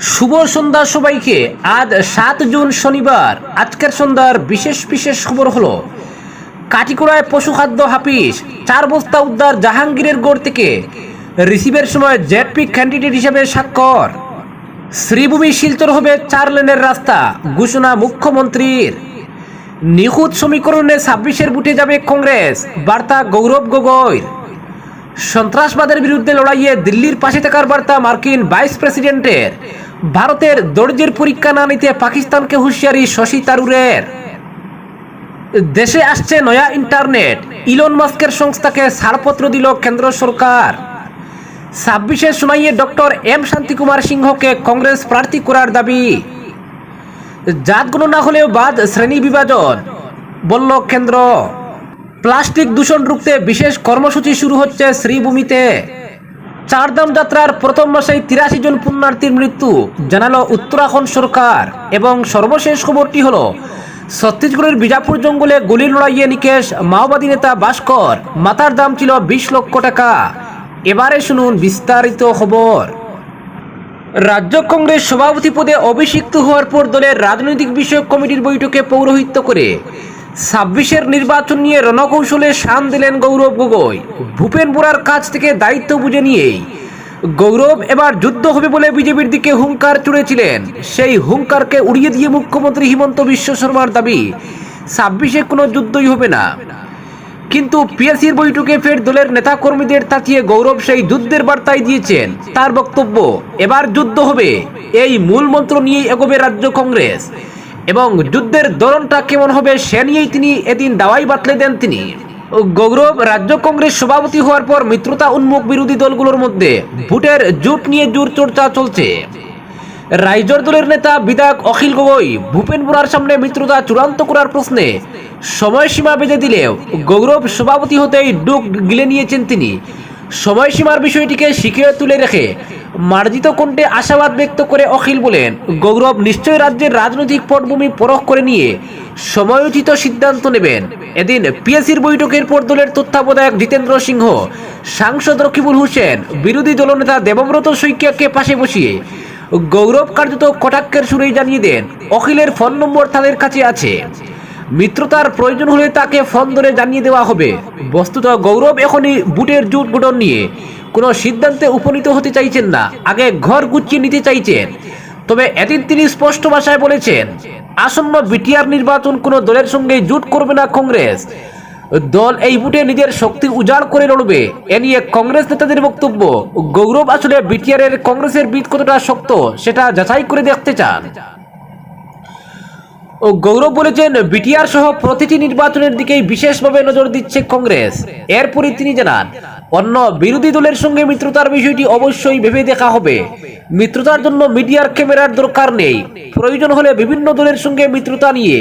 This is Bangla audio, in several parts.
শুভ সন্ধ্যা সবাইকে। আজ সাত জুন শনিবার। আজকের সন্ধ্যার বিশেষ বিশেষ খবর হলো, কাটিকুড়ায় পশু খাদ্য হাফিস চার বস্তা উদ্ধার জাহাঙ্গীরের গড় থেকে। রিসিভের সময় জেডপি ক্যান্ডিডেট হিসেবে স্বাক্ষর। শ্রীভূমি শিলচর হবে চার লেনের রাস্তা, ঘোষণা মুখ্যমন্ত্রীর। নিখুঁত সমীকরণে ছাব্বিশের বুটে যাবে কংগ্রেস, বার্তা গৌরব গগৈর। সন্ত্রাসবাদের বিরুদ্ধে লড়াইয়ে দিল্লির পাশে থাকার বার্তা মার্কিন ভাইস প্রেসিডেন্টের। ভারতের দর্জের পরীক্ষা না নিতে পাকিস্তানকে হুঁশিয়ারি শশী তারুরের। দেশে আসছে নয়া ইন্টারনেট। ইলন মাস্কের সংস্থাকে ছাড়পত্র দিল কেন্দ্র সরকার। ছাব্বিশে শুনাইয়ে ডক্টর এম শান্তিকুমার সিংহকে কংগ্রেস প্রার্থী করার দাবি। জাত গণনা হলেও বাদ শ্রেণি বিভাজন, বলল কেন্দ্র। প্লাস্টিক দূষণ রুখতে বিশেষ কর্মসূচি শুরু হচ্ছে শ্রীভূমিতে। চারধাম যাত্রার প্রথম মাসেই তিরাশি জন পুণ্যার্থীর মৃত্যু, জানালো উত্তরাখণ্ড সরকার। এবং সর্বশেষ খবরটি হলো, ছত্তিশগড়ের বিজাপুর জঙ্গলে গুলি লড়াইয়ে নিকেশ, মাওবাদী নেতা ভাস্কর, মাথার দাম ছিল বিশ লক্ষ টাকা। এবারে শুনুন বিস্তারিত খবর। রাজ্য কংগ্রেস সভাপতি পদে অভিষিক্ত হওয়ার পর দলের রাজনৈতিক বিষয়ক কমিটির বৈঠকে পৌরোহিত্য করে ছাব্বিশের নির্বাচন নিয়ে রণকৌশলে শান দিলেন গৌরব গগৈ। ভূপেন বোরার কাছ থেকে দায়িত্ব বুঝে নিয়েই। গৌরব এবার যুদ্ধ হবে বলে বিজেপির দিকে হুঙ্কার চড়েছিলেন। সেই হুঙ্কারকে উড়িয়ে দিয়ে মুখ্যমন্ত্রী হিমন্ত বিশ্ব শর্মার দাবি, ছাব্বিশে কোনো যুদ্ধই হবে না। কিন্তু পিএসির বৈঠকে ফের দলের নেতাকর্মীদের তাকিয়ে গৌরব সেই যুদ্ধের বার্তাই দিয়েছেন। তার বক্তব্য, এবার যুদ্ধ হবে। এই মূল মন্ত্র নিয়েই এগোবে রাজ্য কংগ্রেস। এবং যুদ্ধের ধরনটা কেমন হবে সে নিয়েই তিনি এদিন দাওয়াই বাতলে দেন তিনি। গৌরব রাজ্য কংগ্রেস সভাপতি হওয়ার পর মিত্রতা উন্মুখ বিরোধী দলগুলোর মধ্যে ভোটের জোট নিয়ে জোর চর্চা চলছে। রাইজর দলের নেতা বিধায়ক অখিল গগৈ ভূপেন বোরার সামনে মিত্রতা চূড়ান্ত করার প্রশ্নে সময়সীমা বেঁধে দিলেও গৌরব সভাপতি হতেই ডুক গিলে নিয়েছেন তিনি। সময়সীমার বিষয়টিকে শিখিয়ে তুলে রেখে মার্জিত কণ্ঠে আশাবাদ ব্যক্ত করে অখিল বলেন, গৌরব নিশ্চয় রাজ্যের রাজনৈতিক পটভূমি পরখ করে নিয়ে সময়োচিত সিদ্ধান্ত নেবেন। এদিন পিএসির বৈঠকের পর দলের তত্ত্বাবধায়ক জিতেন্দ্র সিংহ, সাংসদ রকিবুল হোসেন, বিরোধী দলনেতা দেবব্রত শইকিয়াকে পাশে বসিয়ে গৌরব কার্যত কটাক্ষের সুরেই জানিয়ে দেন, অখিলের ফোন নম্বর তাদের কাছে আছে। মিত্রতার প্রয়োজন হলে তাকে ফোন ধরে জানিয়ে দেওয়া হবে। বস্তুত গৌরব এখনই বুটের জুট গঠন নিয়ে কোনো সিদ্ধান্তে উপনীত হতে চাইছেন না, আগে ঘর গুছিয়ে নিতে চাইছেন। তবে এদিন তিনি স্পষ্ট ভাষায় বলেছেন, আসন্ন বিটিআর নির্বাচন কোনো দলের সঙ্গে জুট করবে না কংগ্রেস। দল এই বুটে নিজের শক্তি উজাড় করে লড়বে, এ নিয়ে কংগ্রেস নেতাদের বক্তব্য, গৌরব আসলে বিটিআর এর কংগ্রেসের বিদ কতটা শক্ত সেটা যাচাই করে দেখতে চান। ও গৌরব বলেছেন, বিটিআর সহ প্রতিটি নির্বাচনের দিকেই বিশেষভাবে নজর দিচ্ছে কংগ্রেস। এরপরই তিনি জানান, অন্য বিরোধী দলের সঙ্গে মিত্রতার বিষয়টি অবশ্যই ভেবে দেখা হবে। মিত্রতার জন্য মিডিয়ার ক্যামেরার দরকার নেই। প্রয়োজন হলে বিভিন্ন দলের সঙ্গে মিত্রতা নিয়ে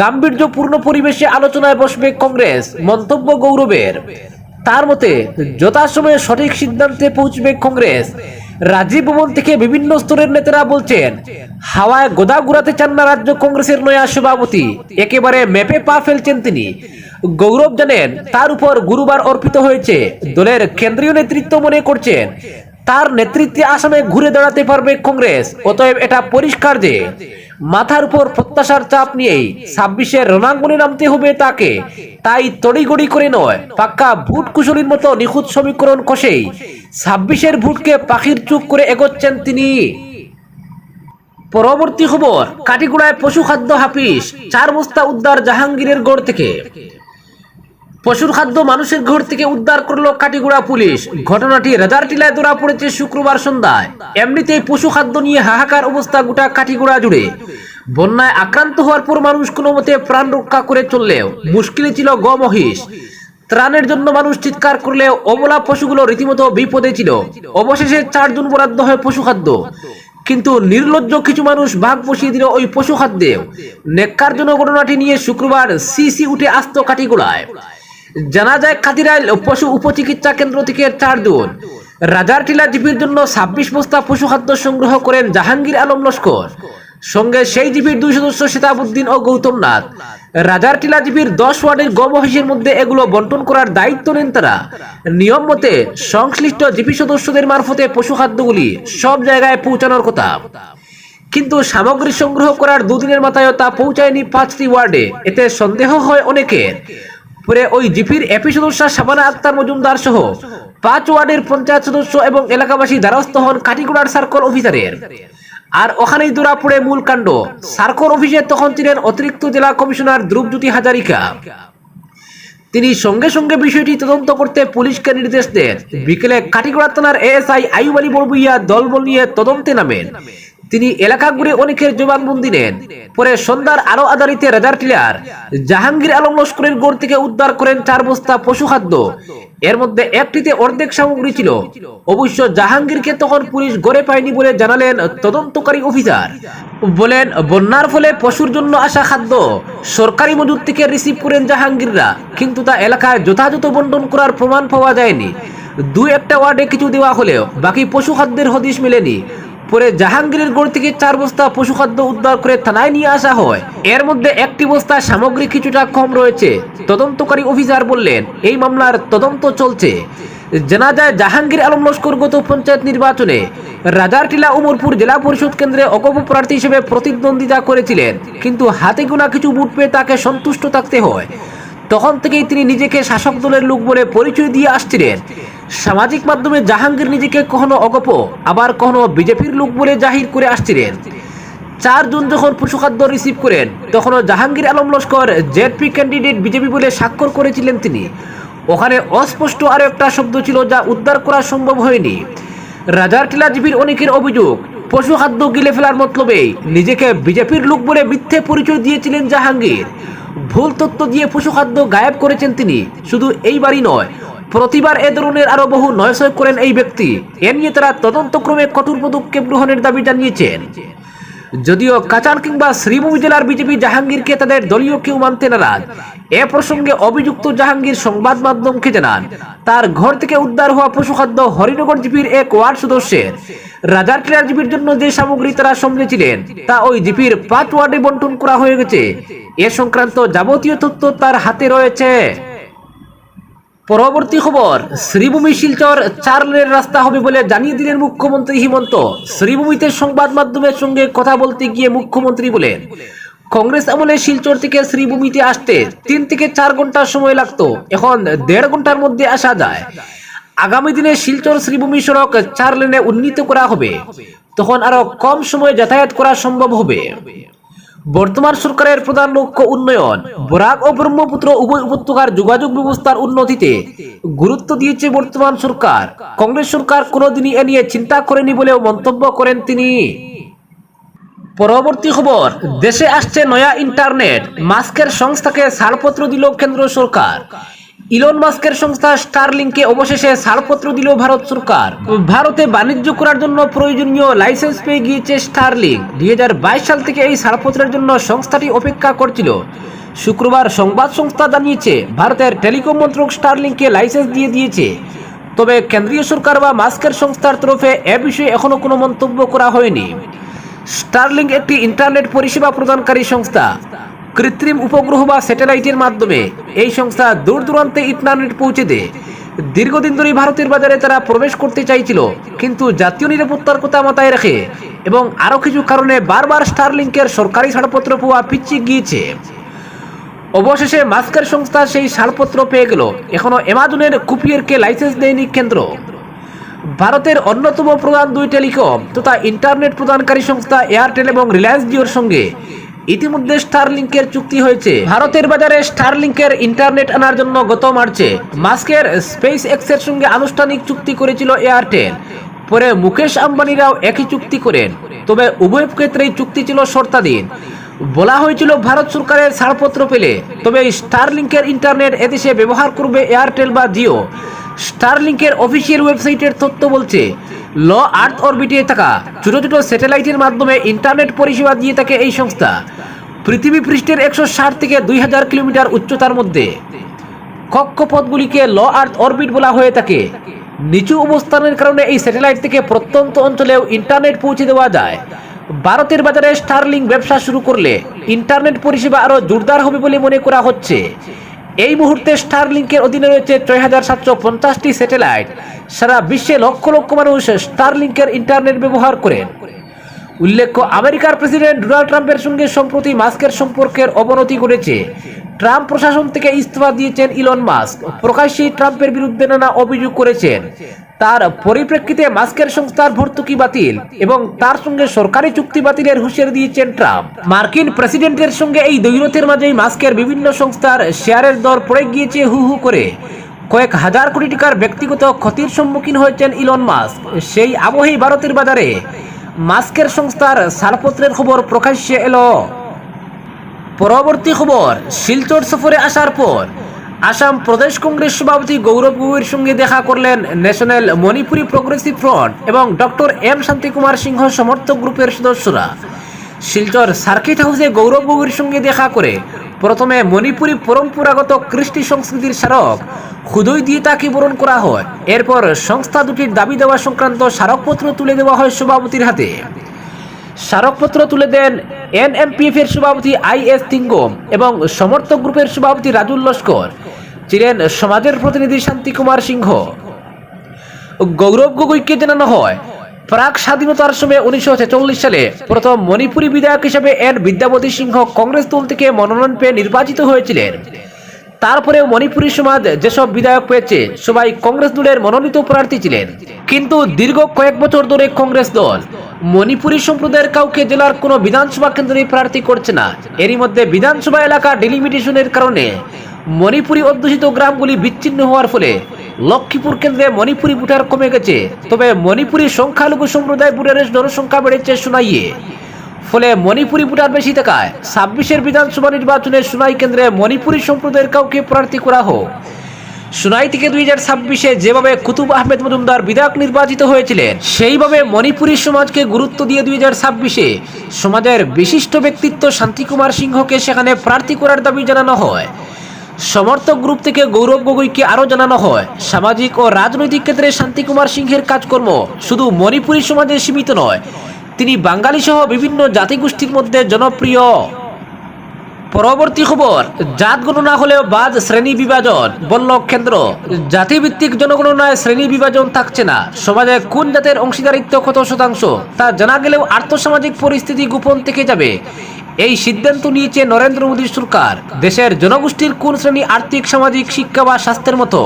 গাম্ভীর্যপূর্ণ পরিবেশে আলোচনায় বসবে কংগ্রেস, মন্তব্য গৌরবের। তার মতে, যথাসময়ে সঠিক সিদ্ধান্তে পৌঁছবে কংগ্রেস। রাজীব ভবন থেকে বিভিন্ন স্তরের নেতারা বলছেন, হাওয়ায় গোদা গুড়াতে চান না রাজ্য কংগ্রেসের নয়া সভাপতি। একেবারে মেপে পা ফেলছেন তিনি। গৌরব জানেন, তার উপর গুরুবার অর্পিত হয়েছে। দলের কেন্দ্রীয় নেতৃত্ব মনে করছেন, তার নেতৃত্বে আসামে ঘুরে দাঁড়াতে পারবে কংগ্রেস। অতএব এটা পরিষ্কার যে মাথার উপর প্রত্যাশার চাপ নিয়েই ছাব্বিশের রণাঙ্গনে নামতে হবে তাকে। তাই তড়িগড়ি করে নয়, পাক্কা ভুট কুশলীর মতো নিখুঁত সমীকরণ কষেই ছাব্বিশের ভুটকে পাখির চুপ করে এগোচ্ছেন তিনি। পরবর্তী খবর কাটিগুড়ায় পশু খাদ্য হাফিস চার বস্তা উদ্ধার জাহাঙ্গীরের গড় থেকে। পশুর খাদ্য মানুষের ঘর থেকে উদ্ধার করল কাটিগুড়া পুলিশ। ঘটনাটি রাজারটিলায় ধরা পড়েছে শুক্রবার সন্ধ্যায়। এমনিতেই পশু খাদ্য নিয়ে হাহাকার অবস্থা গোটা কাটিগুড়া জুড়ে। বন্যায় আক্রান্ত হওয়ার পর মানুষ কোনো মতে প্রাণ রক্ষা করে চললেও মুশকিলে ছিল গ মহিষ ত্রাণের জন্য মানুষ চিৎকার করলেও অবলা পশুগুলো রীতিমতো বিপদে ছিল। অবশেষে চারজন বরাদ্দ হয় পশু খাদ্য। কিন্তু নির্লজ্জ কিছু মানুষ ভাগ বসিয়ে দিল ওই পশু খাদ্যে নেককার জন্য ঘটনাটি নিয়ে শুক্রবার সিসি উঠে আসত কাটিগুড়ায়। জানা যায় কাতিরাইল পশু উপচিকিৎসা কেন্দ্র থেকে চারজন রাজারটিলা জিপির জন্য ছাব্বিশ বস্তা পশু খাদ্য সংগ্রহ করেন জাহাঙ্গীর আলম লস্কর। সঙ্গে সেই জিপির দুই সদস্য শতাবুদ্দিন ও গৌতম নাথ। রাজারটিলা জিপির দশ ওয়ার্ডের গম মধ্যে এগুলো বন্টন করার দায়িত্ব নেন তারা। নিয়ম মতে সংশ্লিষ্ট জিপি সদস্যদের মারফতে পশু খাদ্যগুলি সব জায়গায় পৌঁছানোর কথা। কিন্তু সামগ্রী সংগ্রহ করার দুদিনের মাথায় তা পৌঁছায়নি পাঁচটি ওয়ার্ডে। এতে সন্দেহ হয় অনেকের। পরে ওই জিপির এপি সদস্য শাবানা আক্তার মজুমদার সহ পাঁচ ওয়ার্ডের পঞ্চায়েত সদস্য এবং এলাকাবাসী দ্বারস্থ হন কাটিগুড়ার সার্কল অফিসারের। আর ওখানেই ধরা পড়ে মূল কাণ্ড, সার্কল অফিসে তখন ছিলেন অতিরিক্ত জেলা কমিশনার ধ্রুবজ্যোতি হাজারিকা। তিনি সঙ্গে সঙ্গে বিষয়টি তদন্ত করতে পুলিশকে নির্দেশ দেন। বিকেলে কাটিগড়া থানার এএসআই আইব আলী বড়বুইয়া দলবল নিয়ে তদন্তে নামেন। তিনি এলাকা ঘুরে অনেকের জবানবন্দি নেন। পরে সন্ধ্যার আরও আদারিতে রাজার টিলার জাহাঙ্গীর আলম লস্করের গোড় থেকে উদ্ধার করেন চার বস্তা পশু খাদ্য। এর মধ্যে একটিতে অর্ধেক সামগ্রী ছিল। অবশ্য জাহাঙ্গীরকে তখন পুলিশ গড়ে পায়নি বলে জানালেন তদন্তকারী অফিসার। বলেন, বন্যার ফলে পশুর জন্য আসা খাদ্য সরকারি মজুদ থেকে রিসিভ করেন জাহাঙ্গীররা, কিন্তু তা এলাকায় যথাযথ বন্টন করার প্রমাণ পাওয়া যায়নি। দু একটা ওয়ার্ডে কিছু দেওয়া হলেও বাকি পশু খাদ্যের হদিশ মেলেনি। পরে জাহাঙ্গীরের গড় থেকে চার বস্তা পশু খাদ্য উদ্ধার করে থানায় নিয়ে আসা হয়। এর মধ্যে একটি বস্তা সামগ্রী কিছুটা কম রয়েছে, তদন্তকারী অফিসার বললেন, এই মামলার তদন্ত চলছে। জানা যায়, জাহাঙ্গীর আলম লস্কর গত পঞ্চায়েত নির্বাচনে রাজারটিলা উমরপুর জেলা পরিষদ কেন্দ্রে অগপ প্রার্থী হিসেবে প্রতিদ্বন্দ্বিতা করেছিলেন, কিন্তু হাতে গোনা কিছু বুট পেয়ে তাকে সন্তুষ্ট থাকতে হয়। তখন থেকেই তিনি নিজেকে শাসক দলের লোক বলে পরিচয় দিয়ে আসছিলেন। সামাজিক মাধ্যমে জাহাঙ্গীর নিজেকে কখনো অগপ, আবার কখনো বিজেপির লোক বলে জাহির করে আসছিলেন। চার জুন যখন পশুখাদ্য রিসিভ করেন, তখনও Jahangir Alam Laskar ZP candidate BJP বলে স্বাক্ষর করেছিলেন তিনি। ওখানে অস্পষ্ট আরও একটা শব্দ ছিল যা উদ্ধার করা সম্ভব হয়নি। রাজার টিলা জিবির অনেকের অভিযোগ, পশু খাদ্য গিলে ফেলার মতলবেই নিজেকে বিজেপির লোক বলে মিথ্যে পরিচয় দিয়েছিলেন জাহাঙ্গীর। ভুল তথ্য দিয়ে পশুখাদ্য গায়েব করেছেন তিনি। শুধু এইবারই নয়, প্রতিবার এ ধরনের আরও বহু নয়সয় করেন এই ব্যক্তি। এ নিয়ে তারা তদন্তক্রমে কঠোর পদক্ষেপ গ্রহণের দাবি জানিয়েছেন। যদিও কাচার কিংবা শ্রীভূমি জেলার বিজেপি জাহাঙ্গীরকে তাদের দলীয় কেউ মানতে নারাজ। এ প্রসঙ্গে অভিযুক্ত জাহাঙ্গীর সংবাদ মাধ্যমকে জানান, তার ঘর থেকে উদ্ধার হওয়া পশুখাদ্য হরিনগর জিপির এক ওয়ার্ড সদস্যের। রাজার টিলার জিপির জন্য যে সামগ্রী তারা সমঝেছিলেন তা ওই জিপির পাঁচ ওয়ার্ডে বন্টন করা হয়ে গেছে। এ সংক্রান্ত যাবতীয় তথ্য তার হাতে রয়েছে। পরবর্তী খবর, শ্রীভূমি শিলচর চার লেনের রাস্তা হবে বলে জানিয়ে দিলেন মুখ্যমন্ত্রী হিমন্ত। শ্রীভূমিতে সংবাদ মাধ্যমের সঙ্গে কথা বলতে গিয়ে মুখ্যমন্ত্রী বলেন, কংগ্রেস আমলে শিলচর থেকে শ্রীভূমিতে আসতে তিন থেকে চার ঘণ্টা সময় লাগতো, এখন দেড় ঘণ্টার মধ্যে আসা যায়। আগামী দিনে শিলচর শ্রীভূমি সড়ক চার লেনে উন্নীত করা হবে। তখন আরও কম সময়ে যাতায়াত করা সম্ভব হবে। বর্তমান সরকারের প্রধান লক্ষ্য উন্নয়ন। বরাক ও ব্রহ্মপুত্র উভয় উপত্যকার যোগাযোগ ব্যবস্থার উন্নতিতে গুরুত্ব দিয়েছে বর্তমান সরকার। কংগ্রেস সরকার কোনোদিনই এ নিয়ে চিন্তা করেনি বলেও মন্তব্য করেন তিনি। পরবর্তী খবর, দেশে আসছে নয়া ইন্টারনেট। মাস্কের সংস্থাকে ছাড়পত্র দিল কেন্দ্র সরকার। ইলন মাস্কের সংস্থা স্টারলিংকে অবশেষে ছাড়পত্র দিল ভারত সরকার। ভারতে বাণিজ্য করার জন্য প্রয়োজনীয় লাইসেন্স পেয়ে গিয়েছে স্টারলিং। দুই হাজার বাইশ সাল থেকে এই ছাড়পত্রের জন্য সংস্থাটি অপেক্ষা করছিল। শুক্রবার সংবাদ সংস্থা জানিয়েছে, ভারতের টেলিকম মন্ত্রক স্টারলিংকে লাইসেন্স দিয়ে দিয়েছে। তবে কেন্দ্রীয় সরকার বা মাস্কের সংস্থার তরফে এ বিষয়ে এখনও কোনো মন্তব্য করা হয়নি। স্টারলিং একটি ইন্টারনেট পরিষেবা প্রদানকারী সংস্থা। কৃত্রিম উপগ্রহ বা স্যাটেলাইটের মাধ্যমে এই সংস্থা দূর দূরান্তে ইন্টারনেট পৌঁছে দেয়। দীর্ঘদিন ধরে ভারতের বাজারে তারা প্রবেশ করতে চাইছিল, কিন্তু জাতীয় নিরাপত্তার কথা মাথায় রেখে এবং আরও কিছু কারণে বারবার স্টারলিংকের সরকারি ছাড়পত্র পাওয়া পিছিয়ে গিয়েছে। অবশেষে মাস্কের সংস্থা সেই ছাড়পত্র পেয়ে গেল। এখনও অ্যামাজনের কুপিয়ারকে লাইসেন্স দেয়নি কেন্দ্র। ভারতের অন্যতম প্রধান দুই টেলিকম তথা ইন্টারনেট প্রদানকারী সংস্থা এয়ারটেল এবং রিলায়েন্স জিওর সঙ্গে ইতিমধ্যে স্টারলিংকের চুক্তি হয়েছে। ভারতের বাজারে স্টারলিংকের ইন্টারনেট আনার জন্য গত মার্চে মাস্কের স্পেস এক্সের সঙ্গে আনুষ্ঠানিক চুক্তি করেছিল এয়ারটেল। পরে মুকেশ আম্বানিরাও একই চুক্তি করেন। তবে উভয় ক্ষেত্রেই চুক্তি ছিল শর্তাধীন। বলা হয়েছিল ভারত সরকারের ছাড়পত্র পেলে। তবে স্টারলিংকের ইন্টারনেট এদেশে ব্যবহার করবে এয়ারটেল বা জিও। স্টারলিংকের অফিসিয়াল ওয়েবসাইটের তথ্য বলছে ল আর্থ অরবিটে থাকা ছোট ছোট স্যাটেলাইটের মাধ্যমে ইন্টারনেট পরিষেবা দিয়ে থাকে এই সংস্থা। পৃথিবী পৃষ্ঠের একশো ষাট থেকে দুই হাজার কিলোমিটার উচ্চতার মধ্যে। কক্ষপথগুলিকে ল আর্থ অরবিট বলা হয়ে থাকে। নিচু অবস্থানের কারণে এই স্যাটেলাইট থেকে প্রত্যন্ত অঞ্চলেও ইন্টারনেট পৌঁছে দেওয়া যায়। ভারতের বাজারে স্টারলিং ব্যবসা শুরু করলে ইন্টারনেট পরিষেবা আরও জোরদার হবে বলে মনে করা হচ্ছে। এই মুহূর্তে স্টারলিংকের অধীনে রয়েছে ছয় হাজার সাতশো পঞ্চাশটি স্যাটেলাইট। সারা বিশ্বে লক্ষ লক্ষ মানুষ স্টারলিংকের ইন্টারনেট ব্যবহার করেন। উল্লেখ্য, আমেরিকার প্রেসিডেন্ট ডোনাল্ড ট্রাম্পের সঙ্গে সম্প্রতি মাস্কের সম্পর্কের অবনতি ঘটেছে। ট্রাম্প প্রশাসন থেকে ইস্তফা দিয়েছেন ইলন মাস্ক। প্রকাশ্যেই ট্রাম্পের বিরুদ্ধে নানা অভিযোগ করেছেন। তার পরিপ্রেক্ষিতে মাস্কের সংস্থার ভর্তুকি বাতিল এবং তার সঙ্গে সরকারি চুক্তি বাতিলের হুঁশিয়ারি দিয়েছেন ট্রাম্প। মার্কিন প্রেসিডেন্টের সঙ্গে এই দৈরথের মাঝেই মাস্কের বিভিন্ন সংস্থার শেয়ারের দর পড়ে গিয়েছে হু হু করে। কয়েক হাজার কোটি টাকার ব্যক্তিগত ক্ষতির সম্মুখীন হয়েছেন ইলন মাস্ক। সেই আবহেই ভারতের বাজারে মাস্কের সংস্থার ছাড়পত্রের খবর প্রকাশ্যে এলো। পরবর্তী খবর, শিলচর সফরে আসার পর আসাম প্রদেশ কংগ্রেস সভাপতি গৌরব গগৈর সঙ্গে দেখা করলেন ন্যাশনাল মণিপুরি প্রগ্রেসিভ ফ্রন্ট এবং ডক্টর এম শান্তিকুমার সিংহ সমর্থক গ্রুপের সদস্যরা। শিলচর সার্কিট হাউসে গৌরব গগৈর সঙ্গে দেখা করে প্রথমে মণিপুরি পরম্পরাগত কৃষ্টি সংস্কৃতির স্মারক খুদই দিয়ে তাকে বরণ করা হয়। এরপর সংস্থা দুটির দাবি দেওয়া সংক্রান্ত স্মারকপত্র তুলে দেওয়া হয় সভাপতির হাতে। স্মারকপত্র তুলে দেন এনএমপিএফ এর সভাপতি আই এস তিঙ্গম এবং সমর্থক গ্রুপের সভাপতি রাজুল লস্কর। ছিলেন সমাজের প্রতিনিধি শান্তি কুমার সিংহ। গৌরব গগৈকে জানানো হয়, প্রাক স্বাধীনতার সময় উনিশশো ছেচল্লিশ সালে প্রথম মণিপুরী বিধায়ক হিসেবে এন বিদ্যাপতি সিংহ কংগ্রেস দল থেকে মনোনয়ন পেয়ে নির্বাচিত হয়েছিলেন। তারপরেও মণিপুরী সমাজ যেসব বিধায়ক পেয়েছে, সবাই কংগ্রেস দলের মনোনীত প্রার্থী ছিলেন। কিন্তু দীর্ঘ কয়েক বছর ধরে কংগ্রেস দল, মণিপুরী সম্প্রদায়ের কাউকে জেলার কোনো বিধানসভা কেন্দ্রে প্রার্থী করছে না। এরই মধ্যে বিধানসভা এলাকা ডিলিমিটেশনের কারণে মণিপুরী অধ্যুষিত গ্রামগুলি বিচ্ছিন্ন হওয়ার ফলে লক্ষ্মীপুর কেন্দ্রে মণিপুরী ভোটার কমে গেছে। তবে মণিপুরী সংখ্যালঘু সম্প্রদায় ভোটারের জনসংখ্যা বেড়েছে সোনাইয়ে ফলে মণিপুরি ভোটার বেশি থাকায় ছাব্বিশের বিধানসভা নির্বাচনে সোনাই কেন্দ্রে মণিপুরি সম্প্রদায়ের কাউকে প্রার্থী করা হোক। সোনাই থেকে দুই হাজার ছাব্বিশে যেভাবে কুতুব আহমেদ মজুমদার বিধায়ক নির্বাচিত হয়েছিলেন, সেইভাবে মণিপুরী সমাজকে গুরুত্ব দিয়ে দুই হাজার ছাব্বিশে সমাজের বিশিষ্ট ব্যক্তিত্ব শান্তিকুমার সিংহকে সেখানে প্রার্থী করার দাবি জানানো হয়। সমর্থক গ্রুপ থেকে গৌরব গগৈকে আরও জানানো হয়, সামাজিক ও রাজনৈতিক ক্ষেত্রে শান্তিকুমার সিংহের কাজকর্ম শুধু মণিপুরী সমাজে সীমিত নয় তিনি বাঙালি সহ বিভিন্ন জাতিগোষ্ঠীর মধ্যে জনপ্রিয়। পরবর্তী খবর, জাত গণনা হলেও বাদ শ্রেণি বিভাজন বলল কেন্দ্র। জাতিভিত্তিক জনগণনায় শ্রেণি বিভাজন থাকছে না। সমাজে কোন জাতের অংশীদারিত্ব কত শতাংশ, তা জানা গেলেও আর্থসামাজিক পরিস্থিতি গোপন থেকে যাবে। এই সিদ্ধান্ত নিয়েছে নরেন্দ্র মোদীর সরকার। দেশের জনগোষ্ঠীর কোন শ্রেণি আর্থিক, সামাজিক, শিক্ষা বা স্বাস্থ্যের মতো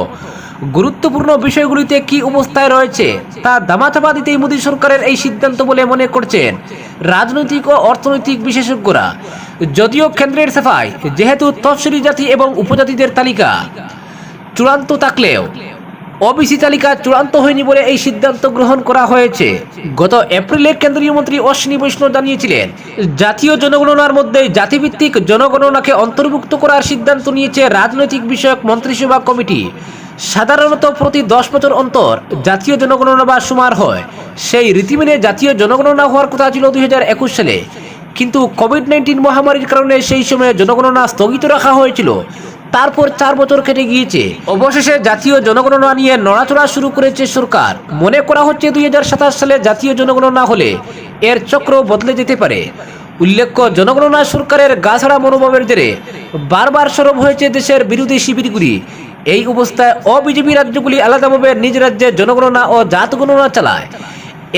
গুরুত্বপূর্ণ বিষয়গুলিতে কি অবস্থায় রয়েছে তা দামাচাপা দিতেই মোদী সরকারের এই সিদ্ধান্ত বলে মনে করছেন রাজনৈতিক ও অর্থনৈতিক বিশেষজ্ঞরা। যদিও কেন্দ্রের সাফাই, যেহেতু তফসিলি জাতি এবং উপজাতিদের তালিকা। চূড়ান্ত থাকলেও, ওবিসি তালিকা চূড়ান্ত হয়নি বলে এই সিদ্ধান্ত গ্রহণ করা হয়েছে। গত এপ্রিলে কেন্দ্রীয় মন্ত্রী অশ্বিনী বৈষ্ণব জানিয়েছিলেন, জাতীয় জনগণনার মধ্যে জাতিভিত্তিক জনগণনাকে অন্তর্ভুক্ত করার সিদ্ধান্ত নিয়েছে রাজনৈতিক বিষয়ক মন্ত্রিসভা কমিটি। সাধারণত প্রতি দশ বছর অন্তর জাতীয় জনগণনা বা সুমার হয়। সেই রীতি মেনে জাতীয় জনগণনা হওয়ার কথা ছিল দুই সালে। কিন্তু কোভিড নাইন্টিন মহামারীর কারণে সেই সময়ে জনগণনা স্থগিত রাখা হয়েছিল। তারপর চার বছর কেটে গিয়েছে। অবশেষে জাতীয় জনগণনা নিয়ে নড়াচড়া শুরু করেছে সরকার। মনে করা হচ্ছে দুই হাজার সাতাশ সালে জাতীয় জনগণনা হলে এর চক্র বদলে যেতে পারে। উল্লেখ্য, জনগণনা সরকারের গাছড়া মনোভাবের জেরে বারবার সরব হয়েছে দেশের বিরোধী শিবিরগুলি। এই অবস্থায় অবিজেপি রাজ্যগুলি আলাদাভাবে নিজ রাজ্যে জনগণনা ও জাত গণনা চালায়।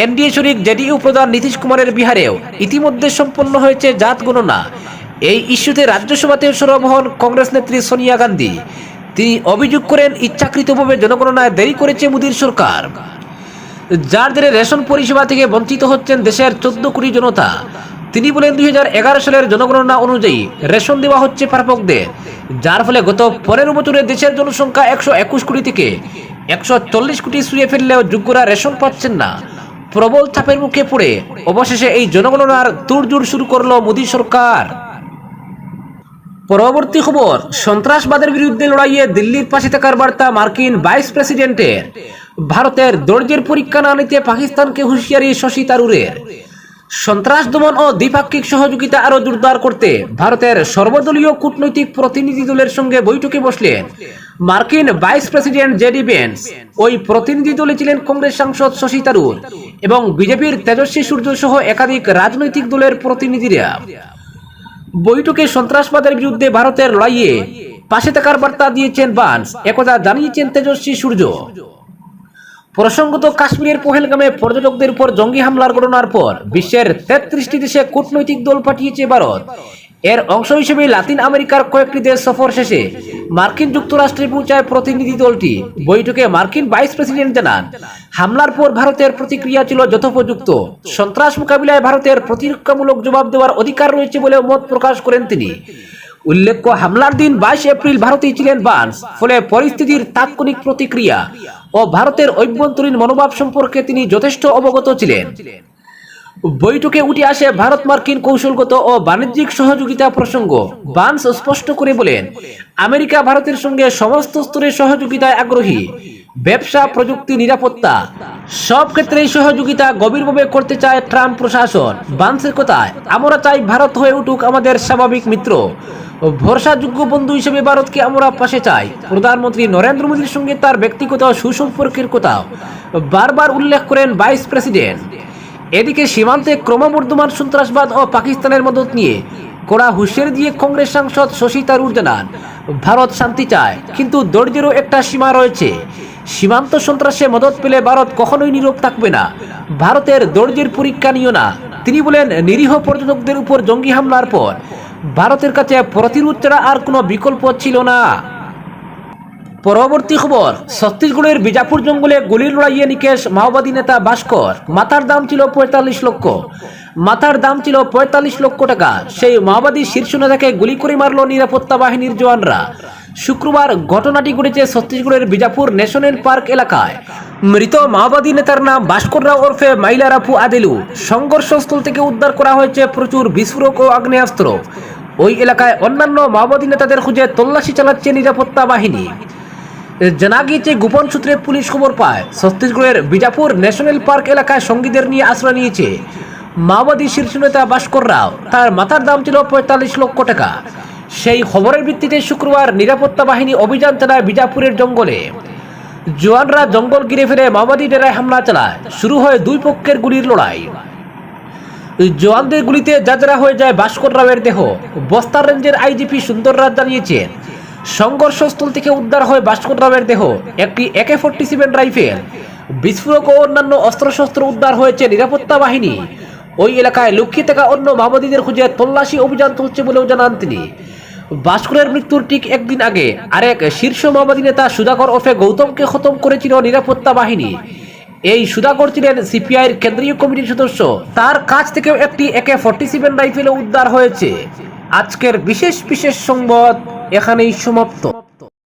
এনডিএ শরিক জেডিইউ প্রধান নীতিশ কুমারের বিহারেও ইতিমধ্যে সম্পন্ন হয়েছে জাত গণনা এই ইস্যুতে রাজ্যসভাতে সরব হন কংগ্রেস নেত্রী সোনিয়া গান্ধী। তিনি অভিযোগ করেন, ইচ্ছাকৃতভাবে জনগণনায় দেরি করেছে মোদীর সরকার। যার জেরে রেশন পরিষেবা থেকে বঞ্চিত হচ্ছেন দেশের চোদ্দ কোটি জনতা। তিনি বলেন দুই হাজার এগারো সালের জনগণনা অনুযায়ী রেশন দেওয়া হচ্ছে প্রাপকদের যার ফলে গত পনেরো বছরে দেশের জনসংখ্যা একশো একুশ কোটি থেকে একশো চল্লিশ কোটি শুয়ে ফেললেও যোগ্যরা রেশন পাচ্ছেন না। প্রবল চাপের মুখে পড়ে অবশেষে এই জনগণনার তোড়জোড় শুরু করল মোদী সরকার। পরবর্তী খবর, সন্ত্রাসবাদের বিরুদ্ধে লড়াইয়ে দিল্লির পাশে থাকার বার্তা মার্কিন ভাইস প্রেসিডেন্টের। ভারতের দর্জের পরীক্ষা না নিতে পাকিস্তানকে হুঁশিয়ারি শশী তারুরের। সন্ত্রাস দমন ও দ্বিপাক্ষিক সহযোগিতা আরও জোরদার করতে ভারতের সর্বদলীয় কূটনৈতিক প্রতিনিধি দলের সঙ্গে বৈঠকে বসলেন মার্কিন ভাইস প্রেসিডেন্ট জেডি বেন্স। ওই প্রতিনিধি দলে ছিলেন কংগ্রেস সাংসদ শশী থারুর এবং বিজেপির তেজস্বী সূর্য সহ একাধিক রাজনৈতিক দলের প্রতিনিধিরা। বৈঠকে সন্ত্রাসবাদের বিরুদ্ধে ভারতের লড়াইয়ে পাশে থাকার বার্তা দিয়েছেন বান্স। একথা জানিয়েছেন তেজস্বী সূর্য। প্রসঙ্গত কাশ্মীরের পহেলগামে পর্যটকদের উপর জঙ্গি হামলার ঘটনার পর বিশ্বের তেত্রিশটি দেশে কূটনৈতিক দল পাঠিয়েছে ভারত। এর অংশ হিসেবে লাতিন আমেরিকার কয়েকটি দেশ সফর শেষে মার্কিন যুক্তরাষ্ট্রে পৌঁছায় প্রতিনিধি দলটি। বৈঠকে মার্কিন ভাইস প্রেসিডেন্ট জানান, হামলার পর ভারতের প্রতিক্রিয়া ছিল যথোপযুক্ত। সন্ত্রাস মোকাবিলায় ভারতের প্রতিরক্ষামূলক জবাব দেওয়ার অধিকার রয়েছে বলে মত প্রকাশ করেন তিনি। উল্লেখ্য, হামলার দিন বাইশ এপ্রিল ভারতেই ছিলেন বান্স ফলে পরিস্থিতির তাৎক্ষণিক প্রতিক্রিয়া ও ভারতের অভ্যন্তরীণ মনোভাব সম্পর্কে তিনি যথেষ্ট অবগত ছিলেন। বৈঠকে উঠে আসে ভারত মার্কিন কৌশলগত ও বাণিজ্যিক সহযোগিতা প্রসঙ্গ। বান্স স্পষ্ট করে বলেন, আমেরিকা ভারতের সঙ্গে সমস্ত স্তরের সহযোগিতায় আগ্রহী। ব্যবসা, প্রযুক্তি, নিরাপত্তা, সব ক্ষেত্রেই সহযোগিতা গভীরভাবে করতে চায় ট্রাম্প প্রশাসন। বান্সের কথায়, আমরা চাই ভারত হয়ে উঠুক আমাদের স্বাভাবিক মিত্র। ভরসাযোগ্য বন্ধু হিসেবে ভারতকে আমরা পাশে চাই। প্রধানমন্ত্রী নরেন্দ্র মোদীর সঙ্গে তার ব্যক্তিগত সুসম্পর্কের কথাও বারবার উল্লেখ করেন ভাইস প্রেসিডেন্ট। এদিকে সীমান্তে ক্রমবর্ধমান সন্ত্রাসবাদ ও পাকিস্তানের মদত নিয়ে কড়া হুঁশিয়ারি দিয়ে কংগ্রেস সাংসদ শশী থারুর জানান, ভারত শান্তি চায়, কিন্তু দর্জেরও একটা সীমা রয়েছে। সীমান্ত সন্ত্রাসে মদত পেলে ভারত কখনোই নীরব থাকবে না। ভারতের দর্জের পরীক্ষা নিও না। তিনি বলেন, নিরীহ পর্যটকদের উপর জঙ্গি হামলার পর ভারতের কাছে প্রতিরোধ ছাড়া আর কোনো বিকল্প ছিল না। পরবর্তী খবর, ছত্তিশগড়ের বিজাপুর জঙ্গলে গুলির লড়াইয়ে নিকেশ মাওবাদী নেতা ভাস্কর। মাথার দাম ছিল পঁয়তাল্লিশ লক্ষ। মাথার দাম ছিল পঁয়তাল্লিশ লক্ষ টাকা। সেই মাওবাদী শীর্ষ নেতাকে গুলি করে মারল নিরাপত্তা বাহিনীর জওয়ানরা। শুক্রবার ঘটনাটি ঘটেছে ছত্তিশগড়ের বিজাপুর ন্যাশনাল পার্ক এলাকায়। মৃত মাওবাদী নেতার নাম ভাস্কর রাও ওরফে মাইলা রাফু আদেলু। সংঘর্ষস্থল থেকে উদ্ধার করা হয়েছে প্রচুর বিস্ফোরক ও আগ্নেয়াস্ত্র। ওই এলাকায় অন্যান্য মাওবাদী নেতাদের খুঁজে তল্লাশি চালাচ্ছে নিরাপত্তা বাহিনী। জানা গিয়েছে, গোপন সূত্রে পুলিশ খবর পায়, ছত্তিশগড়ের বিজাপুর ন্যাশনাল পার্ক এলাকায় সঙ্গীদের নিয়ে আশ্রয় নিয়েছে। মাওবাদী শীর্ষ নেতা ভাস্কর রাও, তার মাথার দাম ছিল পঁয়তাল্লিশ লক্ষ টাকা। সেই খবরের ভিত্তিতে শুক্রবার নিরাপত্তা বাহিনী অভিযান চালায় বিজাপুরের জঙ্গলে। জোয়ানরা জঙ্গল ঘিরে ফেলে মাওবাদী ডেরায় হামলা চালায়। শুরু হয় দুই পক্ষের গুলির লড়াই। জওয়ানদের গুলিতে যাজরা হয়ে যায় ভাস্কর রাওয়ের দেহ। বস্তার রেঞ্জের আইজিপি সুন্দর রাজ জানিয়েছেন, সংঘর্ষস্থল থেকে উদ্ধার হয় ভাস্কর রাওয়ের দেহ। একটি একে ফোর্টি সেভেন রাইফেল, বিস্ফোরক ও অন্যান্য অস্ত্রশস্ত্র উদ্ধার হয়েছে নিরাপত্তা বাহিনী। ওই এলাকায় লুকিয়ে থাকা অন্য মাওবাদীদের খুঁজে তল্লাশি অভিযান চলছে বলেও জানান তিনি। ভাস্করের মৃত্যুর ঠিক একদিন আগে আরেক শীর্ষ মাওবাদী নেতা সুধাকর ওফে গৌতমকে খতম করেছিল নিরাপত্তা বাহিনী। এই সুধাকর ছিলেন সিপিআইয়ের কেন্দ্রীয় কমিটির সদস্য। তার কাছ থেকেও একটি একে ফর্টি সেভেন রাইফেল উদ্ধার হয়েছে। আজকের বিশেষ বিশেষ সংবাদ এখানেই সমাপ্ত।